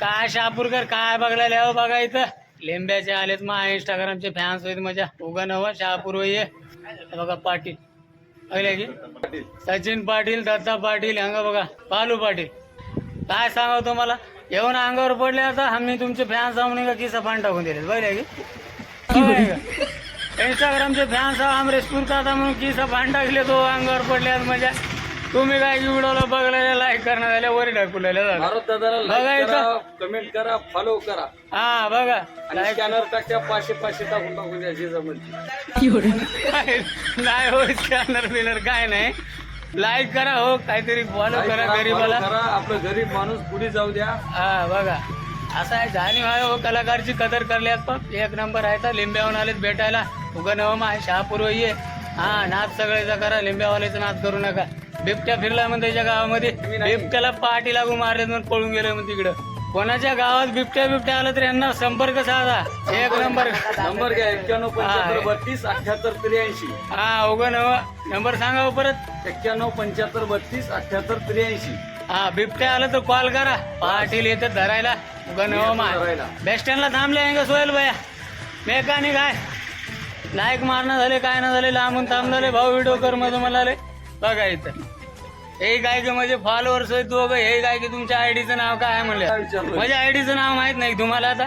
काय शहापूरकर काय बघलाय हो बघा इथं? लिंब्याचे आलेत मग इंस्टाग्रामचे फॅन्स होईत माझ्या उगा नव शहापूर वय बघा पाटील. बघले की? सचिन पाटील दत्ता पाटील हंगा बघा पालू पाटील. काय सांगाव तुम्हाला? येऊन अंगावर पडले आता आम्ही तुमचे फॅन्स आहोत का किसा पाणी टाकून दिले बघले की? इंस्टाग्रामचे फॅन्स आम रेस्पूर करता म्हणून किसा पाणी टाकले तो अंगावर पडले मजा. तुम्ही काय व्हिडिओला बघलेल्या लाईक करण्यात आल्या वर टाकलेल्या झालं. भारत दादाला बघा लाईक इथं. करा कमेंट करा फॉलो करा. हा बघा. आणि स्कॅनर टाकत्या पाचशे पाचशे टाकून टाकून द्या जिजामध्ये नाही हो स्कॅनर बिनर काय नाही. लाईक करा हो काहीतरी फॉलो Like करा करा, गरीबाला. follow करा. आपलं गरीब माणूस पुढे जाऊ द्या. हा बघा. असं आहे जाणीव आहे हो कलाकारची कदर करल्यात पण. एक नंबर आहे तर लिंब्याहून आलेत भेटायला. उगा नवम आहे शहापूर्व ये. हा नाच सगळ्याचा करा लिंब्यावाल्याचा नाच करू नका. बिबट्या फिरला म्हणून त्याच्या गावामध्ये. बिबट्याला पाठी लागून मारले म्हणून पळून गेले म्हणून तिकडं कोणाच्या गावात बिबट्या बिबट्या आलं तर यांना संपर्क साधा. एक नंबर. नंबर घ्या एक्क्याण्णव पंच्याहत्तर बत्तीस अठ्याहत्तर त्र्याऐंशी. हा उगा नव नंबर सांगा हो परत. एक्क्याण्णव पंच्याहत्तर बत्तीस अठ्याहत्तर त्र्याऐंशी. हा बिबट्या आलं तर कॉल करा. पाटील येतात धरायला. उगा नवम आहे धरायला. बस स्टँडला थांबले आहे का सोहेल भैया? मेकॅनिक आहे. लाईक मारणं झाले काय ना झाले लांबून थांबले भाऊ व्हिडिओ कर मध्ये मला आले बघा इथं. हे काय की माझे फॉलोअर्स आहेत दोघं हे काय की तुमच्या आयडीचं नाव काय आहे म्हणलं? काय विचारलं माझ्या आयडीचं नाव माहीत नाही तुम्हाला आता?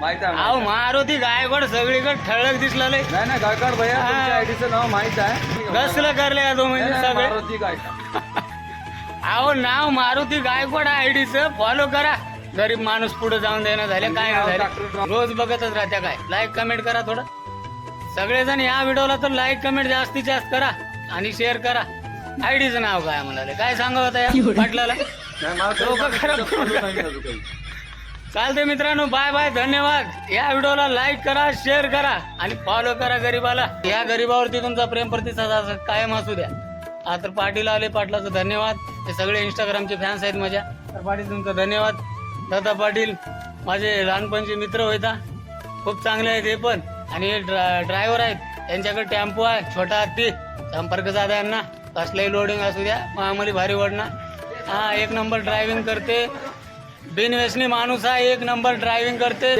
माहीत आहे अहो मारुती गायकवाड सगळीकडे ठळक दिसला लय. नाही नाही गायकवाड भैया हा. तुमच्या आयडीचं नाव माहीत आहे. कसलं करले तो नाही, म्हणजे नाही, सगळे? मारुती गायकवाड. अहो नाव मारुती गायकवाड आयडीचं फॉलो करा. गरीब माणूस पुढे जाऊन देणं झाले काय नाही झाले. रोज बघतच राहत्या काय. लाईक कमेंट करा थोडं. सगळेजण या व्हिडिओला तर लाईक कमेंट जास्तीत जास्त करा आणि शेअर करा. आयडीचं नाव काय म्हणाले काय सांगा होता या पाटलाला? खराब. चालते मित्रांनो बाय बाय धन्यवाद. या व्हिडिओला लाईक करा शेअर करा आणि फॉलो करा गरीबाला. या गरीबावरती तुमचा प्रेम प्रतिसाद असं कायम असू द्या. हा तर पाटील आले पाटलाचं धन्यवाद. हे सगळे इंस्टाग्रामचे फॅन्स आहेत माझ्या. तर पाटील तुमचा धन्यवाद. दादा पाटील माझे लहानपणचे मित्र होता खूप चांगले आहेत हे पण. आणि हे ड्रा ड्रायव्हर आहेत. त्यांच्याकडे टेम्पो आहे छोटा हत्ती. संपर्क साधा यांना. कसलंही लोडिंग असू द्या. आम्हाला भारी वाढणार हा एक नंबर ड्रायव्हिंग करते. बिनव्यसनी माणूस आहे एक नंबर ड्रायव्हिंग करते.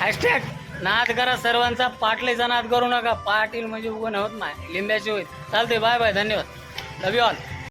हॅशटॅग नाद करा सर्वांचा. पाटलेचा नाद करू नका. पाटील म्हणजे उगवण होत नाही. लिंब्याचे होईल. चालते बाय बाय धन्यवाद. Love you all